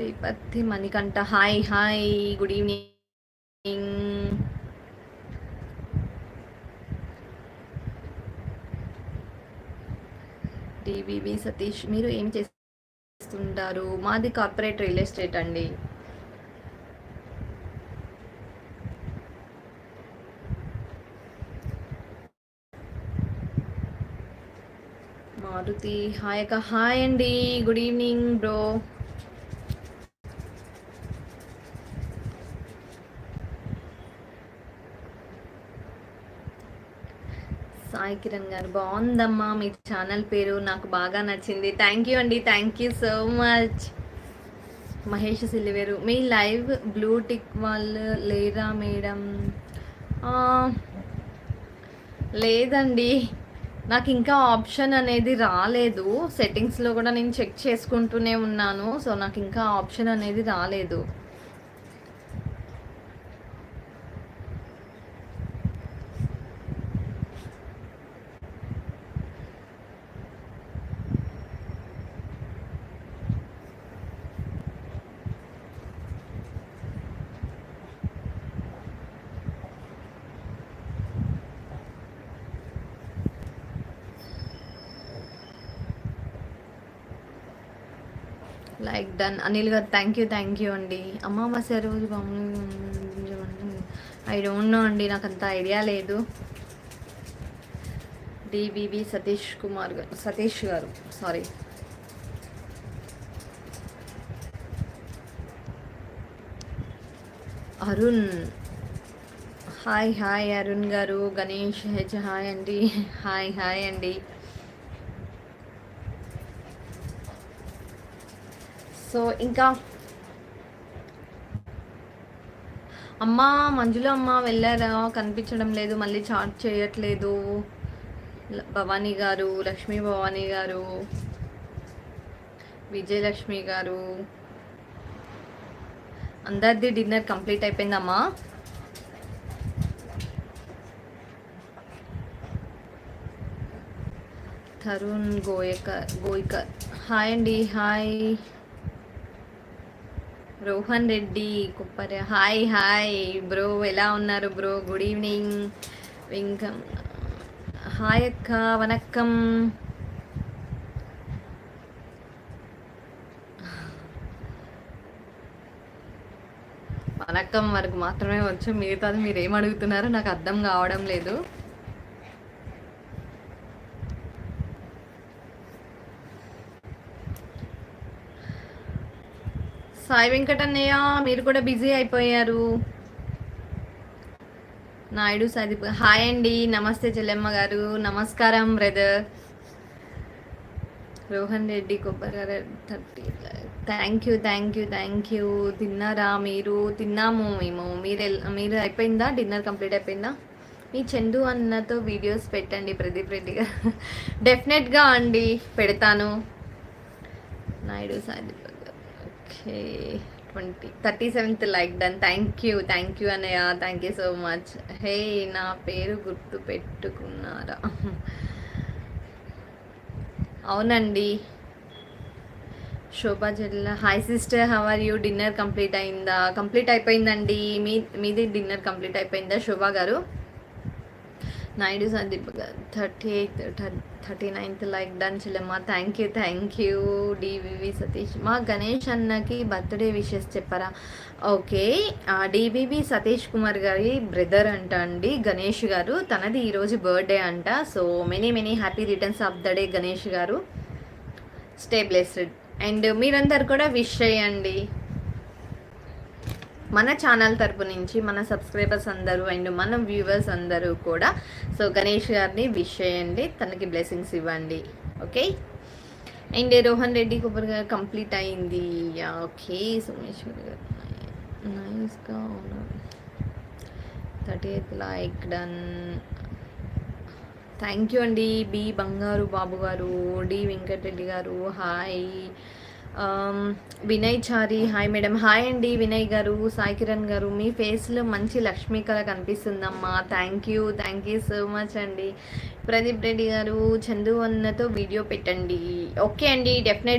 Tirupati Manikanta. Hi hi good evening. TVV Satish మీరు ఏం చేస్తుంటారు? మాది కార్పొరేట్ రియల్ ఎస్టేట్ అండి. మారుతి హాయ్ అక్క. హాయ్ అండి good evening bro. Sai Kiran garu. బాగుందమ్మా మీ ఛానల్ పేరు నాకు బాగా నచ్చింది. థ్యాంక్ యూ అండి. Thank you so much Mahesh Silliveru. Me live blue tick వాళ్ళు లేరా మేడం? లేదండి. నాకు ఇంకా ఆప్షన్ అనేది రాలేదు. సెట్టింగ్స్లో కూడా నేను చెక్ చేసుకుంటూనే ఉన్నాను. సో నాకు ఇంకా ఆప్షన్ అనేది రాలేదు. Like done. అనిల్ గారు థ్యాంక్ యూ థ్యాంక్ యూ అండి. అమావాస్య రోజు ఐ డోంట్ నో అండి నాకు అంత ఐడియా లేదు. డిబిబి Satish Kumar garu Satish garu sorry Arun. Hi hi Arun garu Ganesh H hi అండి. హాయ్ హాయ్ అండి. సో ఇంకా అమ్మ మంజులో అమ్మ వెళ్ళారా? కనిపించడం లేదు మళ్ళీ చాట్ చేయట్లేదు. భవానీ గారు లక్ష్మీ భవానీ గారు విజయలక్ష్మి గారు. అందరిది డిన్నర్ కంప్లీట్ అయిపోయిందమ్మా. తరుణ్ గోయకర్ గోయికర్ హాయ్ అండి hi. Rohan Reddy Kuppara hi hi bro ఎలా ఉన్నారు బ్రో? Good evening. ఇంకా హాయ్ అక్క వనక్కం. వనక్కం వరకు మాత్రమే వచ్చు. మిగతాది మీరు ఏం అడుగుతున్నారో నాకు అర్థం కావడం లేదు. సాయి వెంకటన్నయ్య మీరు కూడా బిజీ అయిపోయారు. నాయుడు సదీప్ హాయ్ అండి నమస్తే చెల్లెమ్మ గారు నమస్కారం బ్రదర్. రోహన్ రెడ్డి కొబ్బరి thirty thank you thank you thank you. తిన్నారా మీరు? తిన్నాము మేము. మీరు మీరు అయిపోయిందా? డిన్నర్ కంప్లీట్ అయిపోయిందా? మీ చందు అన్నతో వీడియోస్ పెట్టండి ప్రదీప్ రెడ్డి గారు. డెఫినెట్గా అండి పెడతాను. Naidu Sandeep okay twenty thirty seventh like done thank you thank you అన్నయ్య thank you so much hey నా పేరు గుర్తు పెట్టుకున్నారా? అవునండి. శోభా జిల్లా. Hi sister how are you dinner complete అయిందా? కంప్లీట్ అయిపోయిందండి. మీ మీది డిన్నర్ కంప్లీట్ అయిపోయిందా Shobha garu? Naidu Sandeep thirty eighth thirty ninth like done చిల్లమ్మ thank you thank you DVV Satish మా గణేష్ అన్నకి బర్త్డే విషెస్ చెప్పారా? Okay DVV Satish Kumar garu brother అంట అండి గణేష్ గారు. తనది ఈరోజు బర్త్డే అంట. So many many happy returns of the day Ganesh garu. Stay blessed and మీరందరు కూడా విష్ చేయండి. మన ఛానల్ తరపు నుంచి మన సబ్స్క్రైబర్స్ అందరూ అండ్ మన వ్యూవర్స్ అందరూ కూడా. సో గణేష్ గారిని విష్ చేయండి తనకి బ్లెస్సింగ్స్ ఇవ్వండి. ఓకే? అండ్ రోహన్ రెడ్డి కొబ్బరిగా కంప్లీట్ అయింది. ఓకే. సోమేశ్వర్ గారు నైస్గా thirty eighth like done. Thank you అండి. B Bangaru Babu garu D Venkatareddy garu hi. Um, Vinay Chari hi madam hi అండి వినయ్ గారు సాయి కిరణ్ గారు. మీ ఫేస్లో మంచి లక్ష్మీ కళ కనిపిస్తుందమ్మా. Thank you thank you so much అండి. ప్రదీప్ రెడ్డి గారు చందు అన్నతో వీడియో పెట్టండి. ఓకే అండి డెఫినెట్